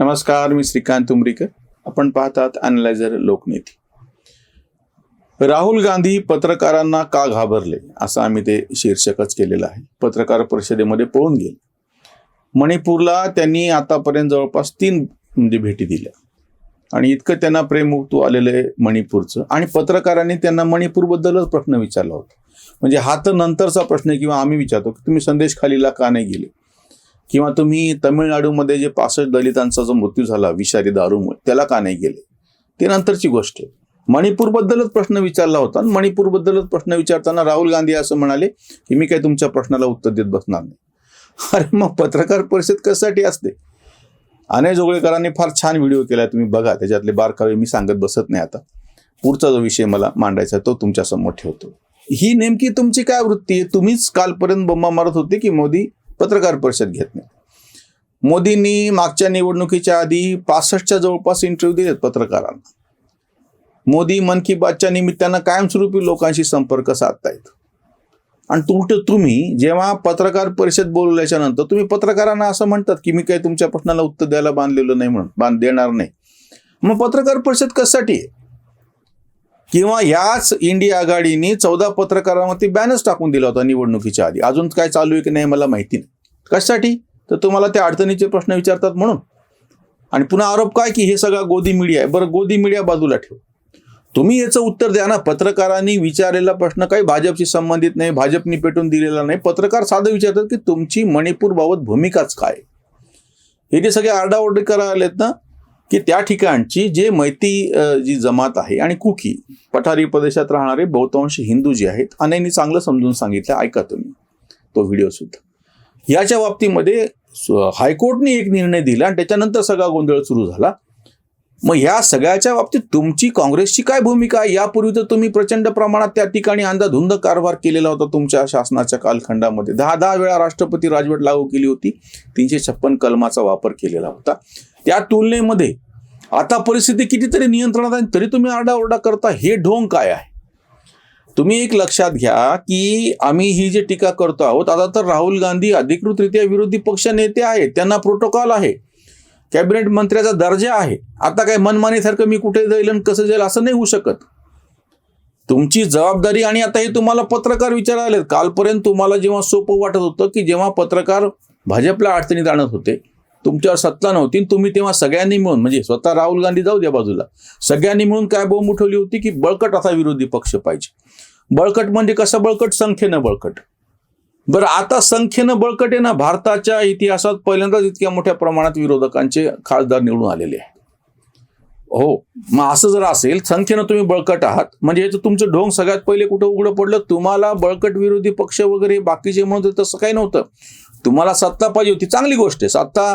नमस्कार मी श्रीकांत उमरीकर आपण पाहतात अनलायझर लोकनेती. राहुल गांधी पत्रकारांना का घाबरले? असं आम्ही ते शीर्षकच केलेलं आहे. पत्रकार परिषदेमध्ये पळून गेले. मणिपूरला त्यांनी आतापर्यंत जवळपास तीन म्हणजे भेटी दिल्या. आणि इतकं त्यांना प्रेम आलेलं आहे मणिपूरचं. आणि पत्रकारांनी त्यांना मणिपूरबद्दलच प्रश्न विचारला होता. म्हणजे हा तर नंतरचा प्रश्न किंवा आम्ही विचारतो की तुम्ही संदेश खालीला का नाही गेले? किंवा तुम्ही तमिळनाडूमध्ये जे पासष्ट दलितांचा जो मृत्यू झाला विषारी दारूमुळे त्याला का नाही गेले? ते नंतरची गोष्ट आहे. मणिपूरबद्दलच प्रश्न विचारला होता आणि मणिपूरबद्दलच प्रश्न विचारताना राहुल गांधी असं म्हणाले की मी काय तुमच्या प्रश्नाला उत्तर देत बसणार नाही. अरे मग पत्रकार परिषद कशासाठी असते? अनय जोगळेकरांनी फार छान व्हिडिओ केला तुम्ही बघा त्याच्यातले बारकावे मी सांगत बसत नाही आता. पुढचा जो विषय मला मांडायचा आहे तो तुमच्यासमोर ठेवतो. ही नेमकी तुमची काय वृत्ती आहे? तुम्हीच कालपर्यंत बोंबा मारत होते की मोदी पत्रकार परिषद घेत नाही. मोदींनी मागच्या निवडणुकीच्या आधी पासष्टच्या जवळपास इंटरव्ह्यू दिलेत पत्रकारांना. मोदी मन की बातच्या निमित्तानं कायमस्वरूपी लोकांशी संपर्क साधतायत. आणि उलट तुम्ही जेव्हा पत्रकार परिषद बोलवल्याच्या नंतर तुम्ही पत्रकारांना असं म्हणतात की मी काही तुमच्या प्रश्नाला उत्तर द्यायला बांधलेलं नाही म्हणून बांध देणार नाही. मग पत्रकार परिषद कशासाठी आहे? किंवा याच इंडिया आघाडीने चौदा पत्रकारांवरती बॅनर्स टाकून दिला होता निवडणुकीच्या आधी. अजून काय चालू आहे की नाही मला माहिती नाही. कशासाठी? तर तुम्हाला त्या अडचणीचे प्रश्न विचारतात म्हणून. आणि पुन्हा आरोप काय की हे सगळा गोदी मीडिया आहे. बरं गोदी मीडिया बाजूला ठेव. तुम्ही याचं उत्तर द्या ना. पत्रकारांनी विचारलेला प्रश्न काही भाजपशी संबंधित नाही भाजपने पेटून दिलेला नाही. पत्रकार साधं विचारतात की तुमची मणिपूरबाबत भूमिकाच काय? हे जे सगळे आरडाओरडी करायला आलेत ना की त्या ठिकाणची जे मैती जी जमात आहे आणि कुकी पठारी प्रदेशात राहणारे बहुतांश हिंदू जे आहेत अनेकनी चांगलं समजून सांगितलं ऐका तुम्ही. तो व्हिडिओ सुद्धा. याच्या बाबतीमध्ये हायकोर्टने एक निर्णय दिला आणि त्याच्यानंतर सगळा गोंधळ सुरू झाला. मग ह्या सगळ्याच्या बाबतीत तुमची काँग्रेसची काय भूमिका आहे? यापूर्वी तर तुम्ही प्रचंड प्रमाणात त्या ठिकाणी अंधाधुंद कारभार केलेला होता तुमच्या शासनाच्या कालखंडामध्ये. दहा दहा वेळा राष्ट्रपती राजवट लागू केली होती. तीनशे छप्पन कलमाचा वापर केलेला होता. त्या तुलनेमध्ये आता परिस्थिती कितीतरी नियंत्रणात आहे तरी तुम्ही आरडाओरडा करता हे ढोंग काय आहे? तुम्ही एक लक्षात घ्या की आम्ही ही जी टीका करतो आहोत आता तर राहुल गांधी अधिकृतरित्या विरोधी पक्ष नेते आहेत त्यांना प्रोटोकॉल आहे. कॅबिनेट मंत्र्याचा दर्जा आहे. आता काय मनमानीसारखं मी कुठे जाईल आणि कसं जाईल असं नाही होऊ शकत. तुमची जबाबदारी आणि आता हे तुम्हाला पत्रकार विचारायला कालपर्यंत तुम्हाला जेव्हा सोपं वाटत होतं की जेव्हा पत्रकार भाजपला अडचणीत आणत होते तुमच्यावर सत्ता नव्हती तुम्ही तेव्हा सगळ्यांनी मिळून म्हणजे स्वतः राहुल गांधी जाऊ द्या बाजूला सगळ्यांनी मिळून काय बोंब उठवली होती की बळकट असा विरोधी पक्ष पाहिजे. बळकट म्हणजे कसं बळकट? संख्येनं बळकट. बरं आता संख्येनं बळकट आहे ना भारताच्या इतिहासात पहिल्यांदाच इतक्या मोठ्या प्रमाणात विरोधकांचे खासदार निवडून आलेले आहेत. हो मग असं जर असेल संख्येनं तुम्ही बळकट आहात म्हणजे याचं तुमचं ढोंग सगळ्यात पहिले कुठं उघडं पडलं? तुम्हाला बळकट विरोधी पक्ष वगैरे बाकीचे म्हणत होते तसं काही नव्हतं. तुम्हाला सत्ता पाहिजे होती चांगली गोष्ट आहे. सत्ता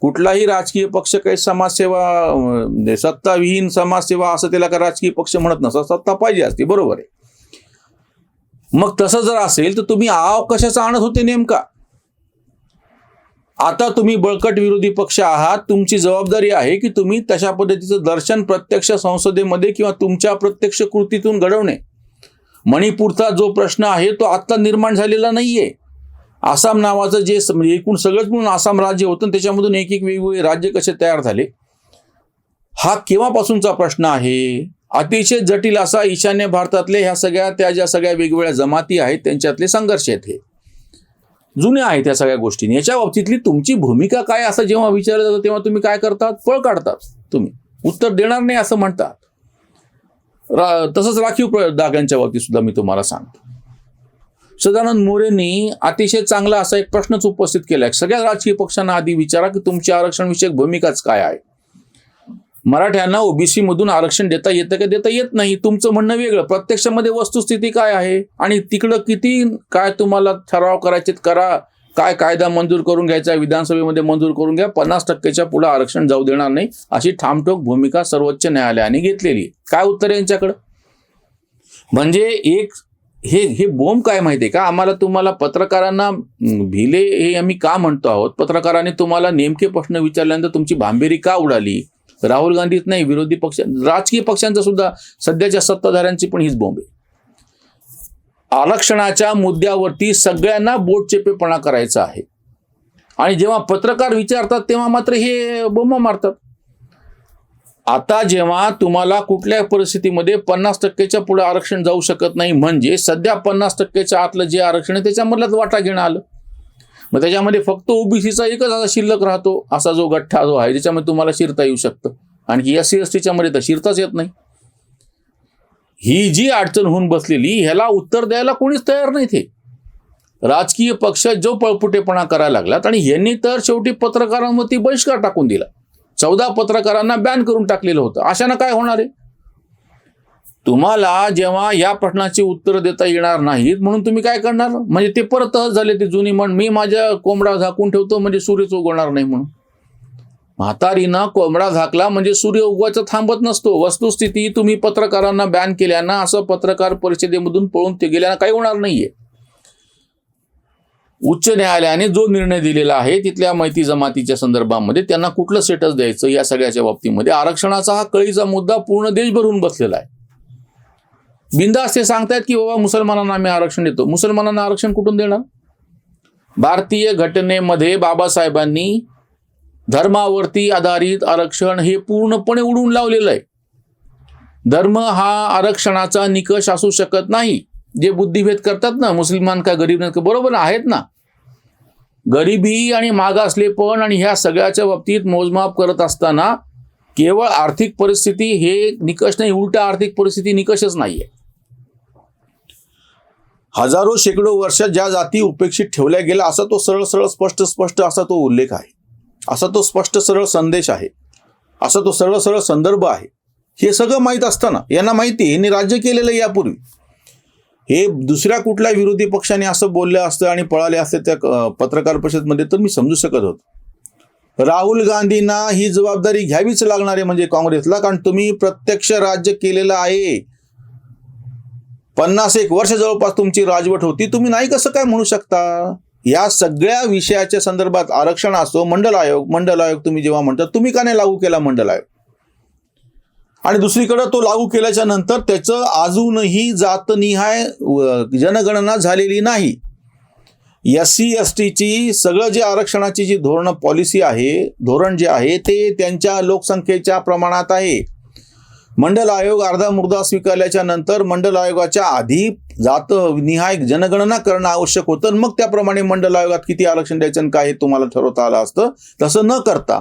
कुठलाही राजकीय पक्ष काही समाजसेवा सत्ताविहीन समाजसेवा असं त्याला का राजकीय पक्ष म्हणत नसतात सत्ता पाहिजे असते बरोबर आहे. मग तसं जर असेल तर तुम्ही आव कशाचा आणत होते नेमका? आता तुम्ही बळकट विरोधी पक्ष आहात तुमची जबाबदारी आहे की तुम्ही तशा पद्धतीचं दर्शन प्रत्यक्ष संसदेमध्ये किंवा तुमच्या प्रत्यक्ष कृतीतून घडवणे. मणिपूरचा जो प्रश्न आहे तो आत्ता निर्माण झालेला नाहीये. आसाम नावाचं जे एकूण सगळंच म्हणून आसाम राज्य होतं आणि त्याच्यामधून एक एक वेगवेगळे राज्य कसे तयार झाले? हा केव्हापासूनचा प्रश्न आहे? अतिशय जटिल असा ईशान्य भारतातले ह्या सगळ्या त्या ज्या सगळ्या वेगवेगळ्या जमाती आहेत त्यांच्यातले संघर्ष आहेत हे. जुन्या आहेत या सगळ्या गोष्टी याच्या बाबतीतली तुमची भूमिका काय असं जेव्हा विचारलं जातं तेव्हा तुम्ही काय करतात? पळ काढतात तुम्ही. उत्तर देणार नाही असं म्हणतात. रा तसंच राखीव प्र- जागांच्या बाबतीत सुद्धा मी तुम्हाला सांगतो. सदानंद मोरेंनी अतिशय चांगला असा एक प्रश्नच उपस्थित केला आहे सगळ्या राजकीय पक्षांना आधी विचारा की तुमची आरक्षण विषयक भूमिकाच काय आहे? मराठ्यांना ओबीसी मधून आरक्षण देता येतं का देता येत नाही? तुमचं म्हणणं वेगळं. प्रत्यक्षामध्ये वस्तुस्थिती काय आहे? आणि तिकडं किती काय तुम्हाला ठराव करायचे करा. काय कायदा मंजूर करून घ्यायचा विधानसभेमध्ये मंजूर करून घ्या. पन्नास टक्क्याच्या पुढे आरक्षण जाऊ देणार नाही. अशी ठामठोक भूमिका सर्वोच्च न्यायालयाने घेतलेली काय उत्तर आहे यांच्याकडं? म्हणजे एक हे हे बोंब काय माहिती आहे का? आम्हाला तुम्हाला पत्रकारांना भिले हे आम्ही का म्हणतो आहोत? पत्रकारांनी तुम्हाला नेमके प्रश्न विचारल्यानंतर तुमची भांबेरी का उडाली? राहुल गांधीच नाही विरोधी पक्ष राजकीय पक्षांचा सुद्धा सध्याच्या सत्ताधाऱ्यांची पण हीच बोंब आहे. आरक्षणाच्या मुद्द्यावरती सगळ्यांना बोटचेपेपणा करायचा आहे. आणि जेव्हा पत्रकार विचारतात तेव्हा मात्र हे बोंब मारतात. आता जेव्हा तुम्हाला कुठल्या परिस्थितीमध्ये पन्नास टक्क्याच्या पुढे आरक्षण जाऊ शकत नाही म्हणजे सध्या पन्नास टक्क्याच्या आतलं जे आरक्षण आहे त्याच्यामधलाच वाटा घेणं आलं. मग त्याच्यामध्ये फक्त ओबीसीचा एकच असा शिल्लक राहतो असा जो गठ्ठा जो आहे ज्याच्यामध्ये तुम्हाला शिरता येऊ शकतं. आणखी एस सी एस टीच्या मध्ये तर शिरताच येत नाही. ही जी अडचण होऊन बसलेली ह्याला उत्तर द्यायला कोणीच तयार नाही ते. राजकीय पक्ष जो पळपुटेपणा करायला लागलात आणि यांनी तर शेवटी पत्रकारांवरती बहिष्कार टाकून दिला. चौदा पत्रकारांना बॅन करून टाकलेलं होतं. अशानं काय होणार आहे? तुम्हाला जेव्हा या प्रश्नाची उत्तर देता येणार नाहीत म्हणून तुम्ही काय करणार? म्हणजे ते परत झाले ते जुनी म्हण मी माझ्या कोंबडा झाकून ठेवतो म्हणजे सूर्यच उगवणार नाही म्हणून. म्हातारीनं कोंबडा झाकला म्हणजे सूर्य उगवायचं थांबत नसतो. वस्तुस्थिती तुम्ही पत्रकारांना बॅन केल्यानं असं पत्रकार परिषदेमधून पळून ते गेल्यानं काही होणार नाहीये. उच्च न्यायालयाने जो निर्णय दिलेला आहे तिथल्या माहिती जमातीच्या संदर्भामध्ये त्यांना कुठलं स्टेटस द्यायचं या सगळ्याच्या बाबतीमध्ये आरक्षणाचा हा कळीचा मुद्दा पूर्ण देशभरून बसलेला आहे. बिंदास ते सांगतायत की बाबा मुसलमानांना आम्ही आरक्षण देतो. मुसलमानांना आरक्षण कुठून देणार? भारतीय घटनेमध्ये बाबासाहेबांनी धर्मावरती आधारित आरक्षण हे पूर्णपणे उडून लावलेलं आहे. धर्म हा आरक्षणाचा निकष असू शकत नाही. जे बुद्धिभेद करतात ना मुसलमान का गरीब नाही का बरोबर आहेत ना. गरिबी आणि मागासलेपण आणि ह्या सगळ्याच्या बाबतीत मोजमाप करत असताना केवळ आर्थिक परिस्थिती हे निकष नाही उलट आर्थिक परिस्थिती निकषच नाही आहे हजारो शेकडो वर्ष ज्या जाती उपेक्षित ठेवल्या गेल्या असा तो सरळ सरळ स्पष्ट स्पष्ट असा तो उल्लेख आहे. असा तो स्पष्ट सरळ संदेश आहे. असा तो सरळ सरळ संदर्भ आहे. हे सगळं माहीत असताना यांना माहिती यांनी राज्य केलेलं यापूर्वी. हे दुसऱ्या कुठल्या विरोधी पक्षाने असं बोललं असतं आणि पळाले असते त्या पत्रकार परिषदमध्ये तर मी समजू शकत होतो. राहुल गांधींना ही जबाबदारी घ्यावीच लागणार आहे म्हणजे काँग्रेसला कारण तुम्ही प्रत्यक्ष राज्य केलेलं आहे. पन्नास एक वर्ष जवळपास तुमची राजवट होती तुम्ही नाही कसं काय म्हणू शकता? या सगळ्या विषयाच्या संदर्भात आरक्षण असतो मंडल आयोग मंडल आयोग तुम्ही जेव्हा म्हणता तुम्ही का नाही लागू केला मंडल आयोग? आणि दुसरीकडं तो लागू केल्याच्यानंतर त्याचं अजूनही जातनिहाय जनगणना झालेली नाही. एस सी एस टीची सगळं जे आरक्षणाची जी धोरण पॉलिसी आहे धोरण जे आहे ते त्यांच्या लोकसंख्येच्या प्रमाणात आहे. मंडल आयोग अर्धा मुर्दा स्वीकारल्याच्या नंतर मंडल आयोगाच्या आधी जात निहाय जनगणना करणं आवश्यक होतं. मग त्याप्रमाणे मंडल आयोगात किती आरक्षण द्यायचं आणि काय हे तुम्हाला ठरवता आलं असतं तसं न करता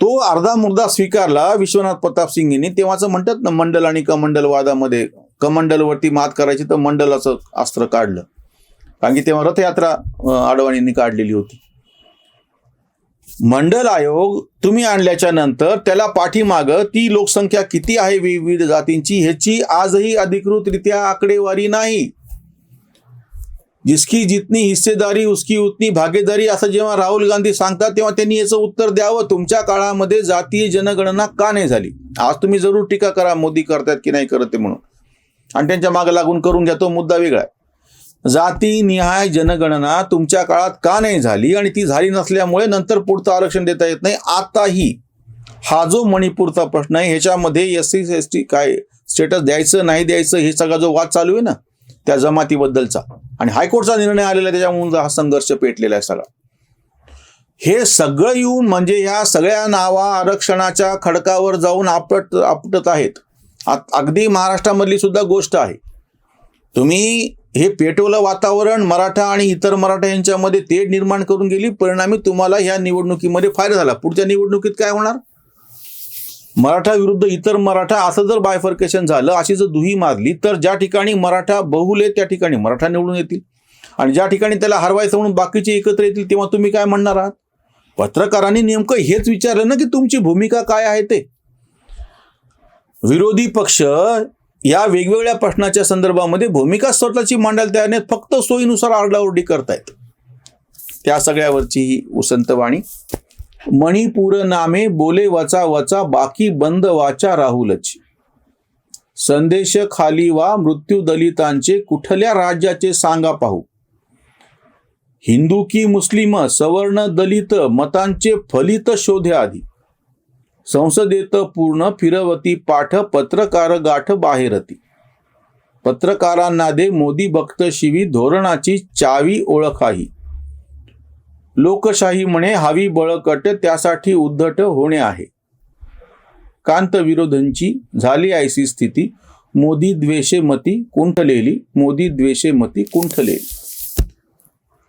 तो अर्धा मुर्दा स्वीकारला विश्वनाथ प्रताप सिंग यांनी. तेव्हाचं म्हणतात ना मंडल आणि कमंडल वादामध्ये कमंडलवरती मात करायची तर मंडलाचं अस्त्र काढलं. कारण की तेव्हा रथयात्रा अडवाणींनी काढलेली होती. मंडल आयोग तुम्ही आणल्याच्या नंतर त्याला पाठीमाग ती लोकसंख्या किती आहे विविध जातींची ह्याची आजही अधिकृतरित्या आकडेवारी नाही. जिसकी जितनी हिस्सेदारी उसकी उतनी भागीदारी असं जेव्हा राहुल गांधी सांगतात तेव्हा त्यांनी याचं उत्तर द्यावं. तुमच्या काळामध्ये जातीय जनगणना का नाही झाली? आज तुम्ही जरूर टीका करा मोदी करतायत की नाही करत ते म्हणून. आणि त्यांच्या मागे लागून करून घ्या तो मुद्दा वेगळा आहे. जाती निहाय जनगणना तुमच्या काळात का नाही झाली? आणि ती झाली नसल्यामुळे नंतर पुढचं आरक्षण देता येत नाही. आताही हा जो मणिपूरचा प्रश्न आहे ह्याच्यामध्ये एस सी एस टी काय स्टेटस द्यायचं नाही द्यायचं हे सगळा जो वाद चालू आहे ना त्या जमातीबद्दलचा. आणि हायकोर्टचा निर्णय आलेला आहे त्याच्यामुळे हा संघर्ष पेटलेला आहे सगळा. हे सगळं येऊन म्हणजे ह्या सगळ्या नावा आरक्षणाच्या खडकावर जाऊन आपट आपटत आहेत. अगदी महाराष्ट्रामधली सुद्धा गोष्ट आहे. तुम्ही हे पेटवलं वातावरण मराठा आणि इतर मराठा यांच्यामध्ये तेढ निर्माण करून गेली. परिणामी तुम्हाला ह्या निवडणुकीमध्ये फायदा झाला. पुढच्या निवडणुकीत काय होणार? मराठा विरुद्ध इतर मराठा असं जर बायफर्केशन झालं अशी जर दुही मारली तर ज्या ठिकाणी मराठा बहुल आहे त्या ठिकाणी मराठा निवडून येतील. आणि ज्या ठिकाणी त्याला हरवायचं म्हणून बाकीचे एकत्र येतील तेव्हा तुम्ही काय म्हणणार आहात? पत्रकारांनी नेमकं हेच विचारलं ना की तुमची भूमिका काय आहे ते? विरोधी पक्ष या वेगवेगळ्या प्रश्नाच्या संदर्भामध्ये भूमिका स्वतःची मांडायला तयार फक्त सोयीनुसार आरडाओरडी करतायत. त्या सगळ्यावरची ही उसंतवाणी मणिपूर नामे बोले वचा वचा बाकी बंद वाचा राहुलची. संदेश खाली वा मृत्यू दलितांचे कुठल्या राज्याचे सांगा पाहू. हिंदू की मुस्लिम सवर्ण दलित मतांचे फलित शोधे आधी. संसदेत पूर्ण फिरवती पाठ पत्रकार गाठ बाहेरती. पत्रकारांना दे मोदी भक्त शिवी धोरणाची चावी ओळखाही. लोकशाही म्हणे हवी बळकट त्यासाठी उद्धट होणे आहे. कांत विरोधांची झाली आयसी स्थिती. मोदी द्वेषे मती कुंठलेली मोदी द्वेषे मती कुंठलेली.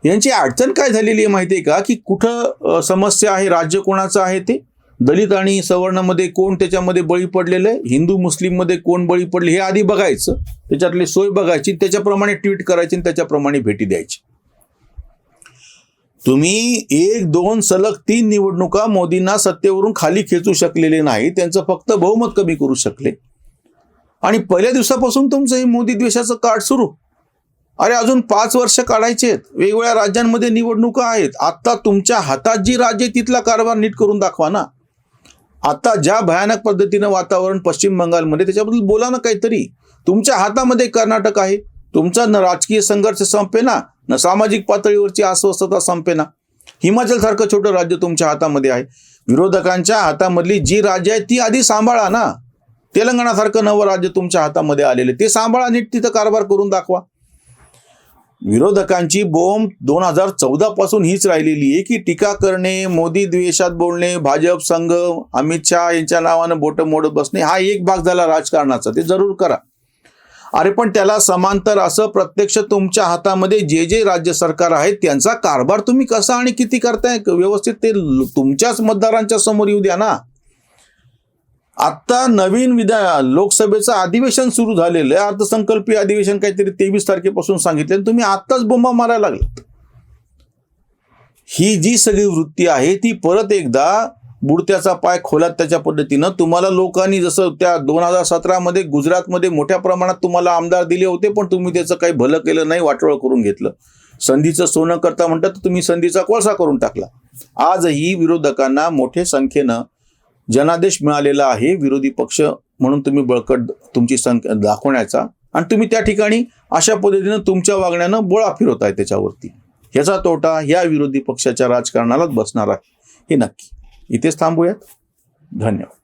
यांची अडचण काय झालेली आहे माहिती आहे का? की कुठं समस्या आहे राज्य कोणाचं आहे ते? दलित आणि सवर्णामध्ये कोण त्याच्यामध्ये बळी पडलेलं आहे? हिंदू मुस्लिममध्ये कोण बळी पडले हे आधी बघायचं. त्याच्यातली सोय बघायची त्याच्याप्रमाणे ट्विट करायची आणि त्याच्याप्रमाणे भेटी द्यायची. तुम्ही एक दोन सलग तीन निवडणुका मोदींना सत्तेवरून खाली खेचू शकलेले नाही. त्यांचं फक्त बहुमत कमी करू शकले. आणि पहिल्या दिवसापासून तुमचं हे मोदी द्वेषाचं कार्ड सुरू. अरे अजून पाच वर्ष काढायचे आहेत. वेगवेगळ्या राज्यांमध्ये निवडणुका आहेत. आता तुमच्या हातात जी राज्य आहे, तिथला कारभार नीट करून दाखवा ना. आता ज्या भयानक पद्धतीनं वातावरण पश्चिम बंगालमध्ये त्याच्याबद्दल बोला ना काहीतरी. तुमच्या हातामध्ये कर्नाटक आहे. तुमचा न राजकीय संघर्ष संपेना न सामाजिक पातळीवरची अस्वस्थता संपेना हिमाचल सारखं छोटं राज्य तुमच्या हातामध्ये आहे. विरोधकांच्या हातामधली जी राज्य आहे ती आधी सांभाळा ना. तेलंगणासारखं नवं राज्य तुमच्या हातामध्ये आलेलं आहे. ते सांभाळा नीट तिथं कारभार करून दाखवा. विरोधकांची बोंब दोन हजार चौदा पासून हीच राहिलेली आहे की टीका करणे मोदी द्वेषात बोलणे भाजप संघ अमित शहा यांच्या नावानं बोटं मोडत बसणे हा एक भाग झाला राजकारणाचा. ते जरूर करा. अरे पण त्याला समांतर असं प्रत्यक्ष तुमच्या हातामध्ये जे जे राज्य सरकार आहेत त्यांचा कारभार तुम्ही कसा आणि किती करताय? व्यवस्थित ते तुमच्याच मतदारांच्या समोर येऊ द्या ना. आता नवीन विधा लोकसभेचं अधिवेशन सुरू झालेलं आहे. अर्थसंकल्पीय अधिवेशन काहीतरी तेवीस तारखेपासून सांगितले तुम्ही आत्ताच बोंबा मारायला लागलात. ही जी सगळी वृत्ती आहे ती परत एकदा बुडत्याचा पाय खोलात त्याच्या पद्धतीनं तुम्हाला लोकांनी जसं त्या दोन हजार सतरामध्ये गुजरातमध्ये मोठ्या प्रमाणात तुम्हाला आमदार दिले होते पण तुम्ही त्याचं काही भलं केलं नाही वाटोळ करून घेतलं. संधीचं सोनं करता म्हणतात तर तुम्ही संधीचा कोळसा करून टाकला. आजही विरोधकांना मोठ्या संख्येनं जनादेश मिळालेला आहे विरोधी पक्ष म्हणून तुम्ही बळकट तुमची संख्या दाखवण्याचा. आणि तुम्ही त्या ठिकाणी अशा पद्धतीनं तुमच्या वागण्यानं बोळा फिरवताय त्याच्यावरती. ह्याचा तोटा या विरोधी पक्षाच्या राजकारणालाच बसणार आहे. हे नक्की. इथेच थांबूयात. धन्यवाद.